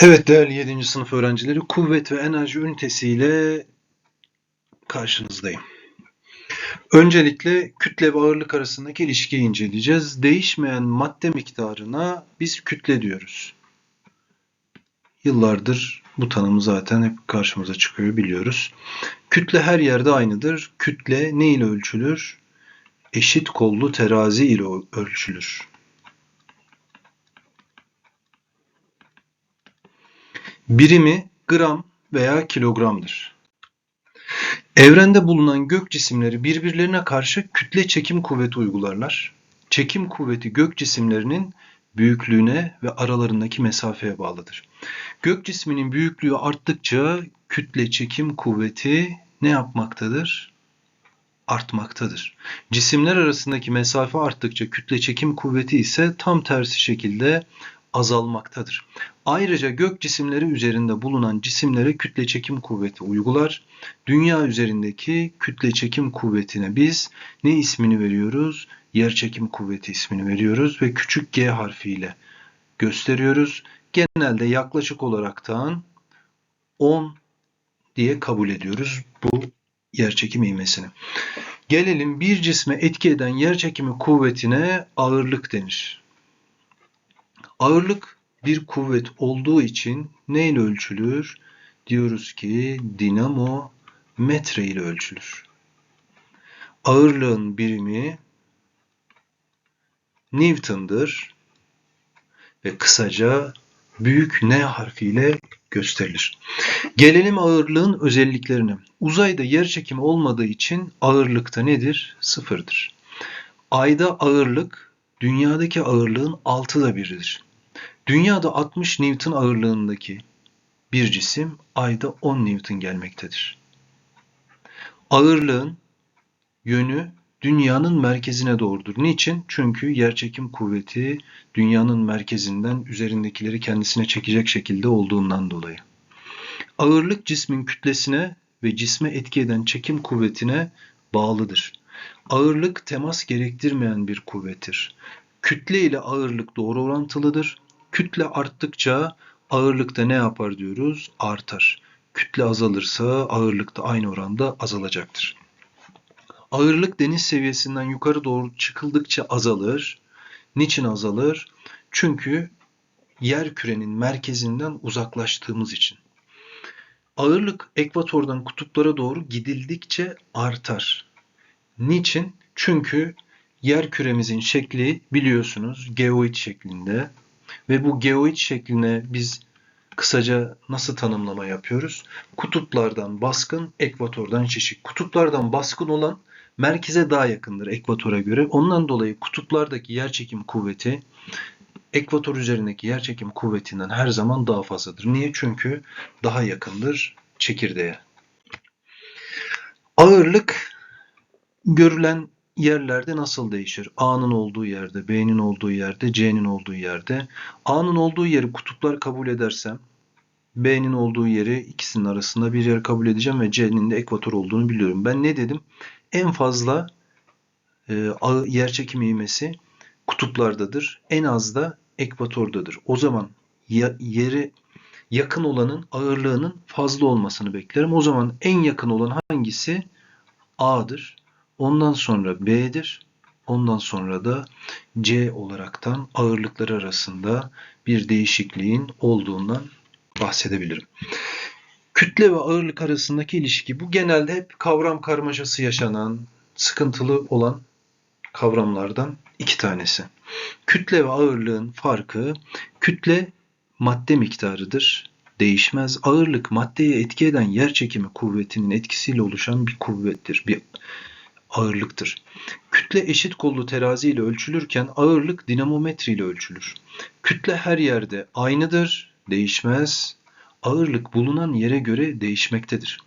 Evet değerli 7. sınıf öğrencileri kuvvet ve enerji ünitesiyle karşınızdayım. Öncelikle kütle ve ağırlık arasındaki ilişkiyi inceleyeceğiz. Değişmeyen madde miktarına biz kütle diyoruz. Yıllardır bu tanım zaten hep karşımıza çıkıyor biliyoruz. Kütle her yerde aynıdır. Kütle ne ile ölçülür? Eşit kollu terazi ile ölçülür. Birimi gram veya kilogramdır. Evrende bulunan gök cisimleri birbirlerine karşı kütle çekim kuvveti uygularlar. Çekim kuvveti gök cisimlerinin büyüklüğüne ve aralarındaki mesafeye bağlıdır. Gök cisminin büyüklüğü arttıkça kütle çekim kuvveti ne yapmaktadır? Artmaktadır. Cisimler arasındaki mesafe arttıkça kütle çekim kuvveti ise tam tersi şekilde azalmaktadır. Ayrıca gök cisimleri üzerinde bulunan cisimlere kütle çekim kuvveti uygular. Dünya üzerindeki kütle çekim kuvvetine biz ne ismini veriyoruz? Yer çekim kuvveti ismini veriyoruz ve küçük g harfiyle gösteriyoruz. Genelde yaklaşık olaraktan 10 diye kabul ediyoruz bu yer çekim ivmesini. Gelelim bir cisme etki eden yer çekimi kuvvetine ağırlık denir. Ağırlık bir kuvvet olduğu için neyle ölçülür? Diyoruz ki dinamo metre ile ölçülür. Ağırlığın birimi Newton'dır ve kısaca büyük N harfiyle gösterilir. Gelelim ağırlığın özelliklerine. Uzayda yer çekimi olmadığı için ağırlıkta nedir? Sıfırdır. Ayda ağırlık dünyadaki ağırlığın altıda biridir. Dünyada 60 Newton ağırlığındaki bir cisim ayda 10 Newton gelmektedir. Ağırlığın yönü dünyanın merkezine doğrudur. Niçin? Çünkü yerçekim kuvveti dünyanın merkezinden üzerindekileri kendisine çekecek şekilde olduğundan dolayı. Ağırlık cismin kütlesine ve cisme etki eden çekim kuvvetine bağlıdır. Ağırlık temas gerektirmeyen bir kuvvettir. Kütle ile ağırlık doğru orantılıdır. Kütle arttıkça ağırlıkta ne yapar diyoruz? Artar. Kütle azalırsa ağırlık da aynı oranda azalacaktır. Ağırlık deniz seviyesinden yukarı doğru çıkıldıkça azalır. Niçin azalır? Çünkü yer kürenin merkezinden uzaklaştığımız için. Ağırlık ekvatordan kutuplara doğru gidildikçe artar. Niçin? Çünkü yer küremizin şekli biliyorsunuz geoid şeklinde. Ve bu geoid şekline biz kısaca nasıl tanımlama yapıyoruz? Kutuplardan baskın, ekvatordan şişik. Kutuplardan baskın olan merkeze daha yakındır ekvatora göre. Ondan dolayı kutuplardaki yerçekim kuvveti ekvator üzerindeki yerçekim kuvvetinden her zaman daha fazladır. Niye? Çünkü daha yakındır çekirdeğe. Ağırlık görülen yerlerde nasıl değişir? A'nın olduğu yerde, B'nin olduğu yerde, C'nin olduğu yerde. A'nın olduğu yeri kutuplar kabul edersem B'nin olduğu yeri ikisinin arasında bir yer kabul edeceğim ve C'nin de ekvator olduğunu biliyorum. Ben ne dedim? En fazla e, yer çekimi ivmesi kutuplardadır. En az da ekvatordadır. O zaman ya, yeri yakın olanın ağırlığının fazla olmasını beklerim. O zaman en yakın olan hangisi? A'dır. Ondan sonra B'dir. Ondan sonra da C olaraktan ağırlıkları arasında bir değişikliğin olduğundan bahsedebilirim. Kütle ve ağırlık arasındaki ilişki bu genelde hep kavram karmaşası yaşanan, sıkıntılı olan kavramlardan iki tanesi. Kütle ve ağırlığın farkı kütle madde miktarıdır. Değişmez. Ağırlık maddeye etki eden yer çekimi kuvvetinin etkisiyle oluşan bir kuvvettir. Bir ağırlıktır. Kütle eşit kollu terazi ile ölçülürken ağırlık dinamometre ile ölçülür. Kütle her yerde aynıdır, değişmez. Ağırlık bulunan yere göre değişmektedir.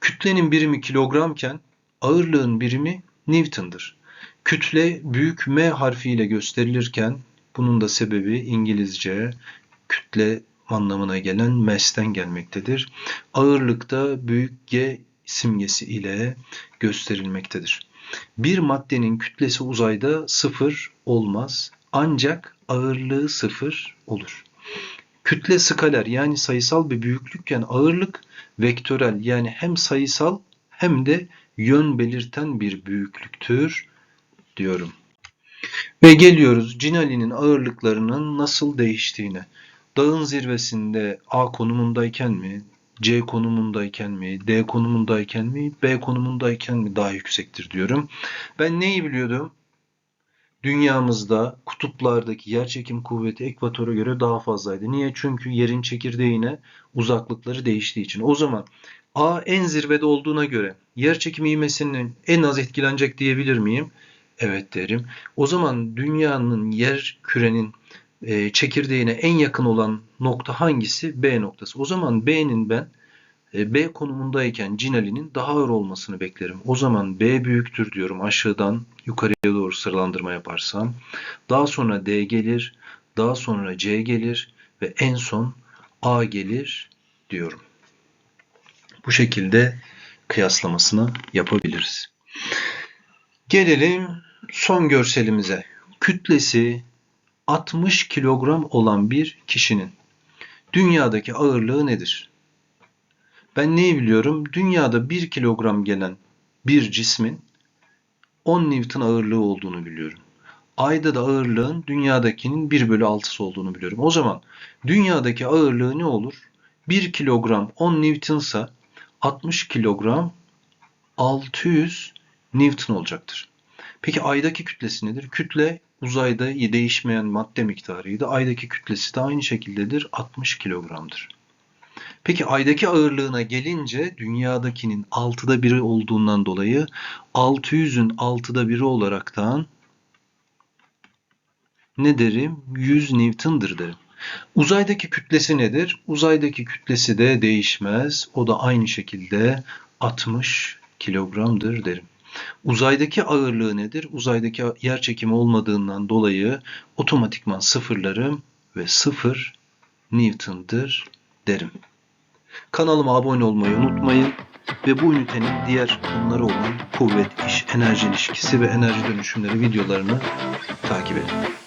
Kütlenin birimi kilogramken ağırlığın birimi Newton'dır. Kütle büyük M harfiyle gösterilirken bunun da sebebi İngilizce kütle anlamına gelen mass'ten gelmektedir. Ağırlıkta büyük G simgesi ile gösterilmektedir. Bir maddenin kütlesi uzayda sıfır olmaz ancak ağırlığı sıfır olur. Kütle skaler yani sayısal bir büyüklükken ağırlık vektörel yani hem sayısal hem de yön belirten bir büyüklüktür diyorum. Ve geliyoruz Cinali'nin ağırlıklarının nasıl değiştiğine. Dağın zirvesinde A konumundayken mi, C konumundayken mi, D konumundayken mi, B konumundayken mi daha yüksektir diyorum. Ben neyi biliyordum? Dünyamızda kutuplardaki yerçekim kuvveti ekvatora göre daha fazlaydı. Niye? Çünkü yerin çekirdeğine uzaklıkları değiştiği için. O zaman A en zirvede olduğuna göre yerçekim ivmesinin en az etkilenecek diyebilir miyim? Evet derim. O zaman dünyanın yer kürenin e, çekirdeğine en yakın olan nokta hangisi? B noktası. O zaman B'nin ben e, B konumundayken Cinali'nin daha ağır olmasını beklerim. O zaman B büyüktür diyorum aşağıdan yukarıya doğru sıralandırma yaparsam. Daha sonra D gelir, daha sonra C gelir ve en son A gelir diyorum. Bu şekilde kıyaslamasını yapabiliriz. Gelelim son görselimize. Kütlesi 60 kilogram olan bir kişinin dünyadaki ağırlığı nedir? Ben neyi biliyorum? Dünyada 1 kilogram gelen bir cismin 10 Newton ağırlığı olduğunu biliyorum. Ayda da ağırlığın dünyadakinin 1 bölü 6'sı olduğunu biliyorum. O zaman dünyadaki ağırlığı ne olur? 1 kilogram 10 Newton'sa 60 kilogram 600 Newton olacaktır. Peki aydaki kütlesi nedir? Kütle uzayda değişmeyen madde miktarıydı. Aydaki kütlesi de aynı şekildedir. 60 kilogramdır. Peki aydaki ağırlığına gelince dünyadakinin 6'da biri olduğundan dolayı 600'ün 6'da biri olaraktan ne derim? 100 Newton'dır derim. Uzaydaki kütlesi nedir? Uzaydaki kütlesi de değişmez. O da aynı şekilde 60 kilogramdır derim. Uzaydaki ağırlığı nedir? Uzaydaki yer çekimi olmadığından dolayı otomatikman sıfırlarım ve 0 Newton'dır derim. Kanalıma abone olmayı unutmayın ve bu ünitenin diğer konuları olan kuvvet, iş, enerji ilişkisi ve enerji dönüşümleri videolarını takip edin.